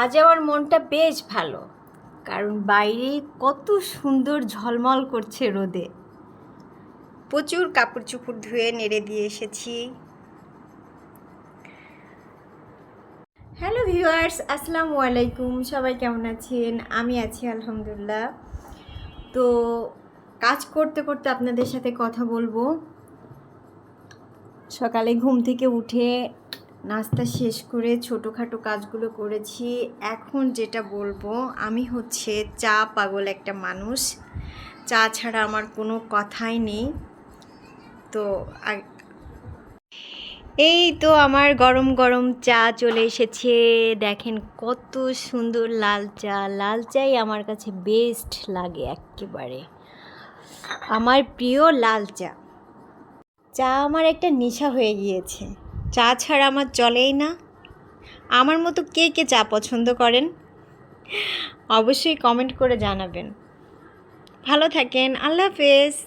আজ আমার মনটা বেশ ভালো। কারণ বাইরে কত সুন্দর ঝলমল করছে রোদে। প্রচুর কাপড় চুপড় ধুয়ে নেড়ে দিয়ে এসেছি। হ্যালো ভিউয়ার্স আসসালামু আলাইকুম। সবাই কেমন আছেন? আমি আছি আলহামদুলিল্লাহ। তো কাজ করতে করতে আপনাদের সাথে কথা বলব। সকালে ঘুম থেকে উঠে নাস্তা শেষ করে ছোটোখাটো কাজগুলো করেছি। এখন যেটা বলব, আমি হচ্ছে চা পাগল একটা মানুষ। চা ছাড়া আমার কোনো কথাই নেই। তো এই তো আমার গরম গরম চা চলে এসেছে। দেখেন কত সুন্দর লাল চা। লাল চাই আমার কাছে বেস্ট লাগে একেবারে। আমার প্রিয় লাল চা। চা আমার একটা নেশা হয়ে গিয়েছে। চা ছাড়া আমার চলেই না। আমার মতো কে কে চা পছন্দ করেন? অবশ্যই কমেন্ট করে জানাবেন। ভালো থাকেন, আল্লাহ হাফেজ।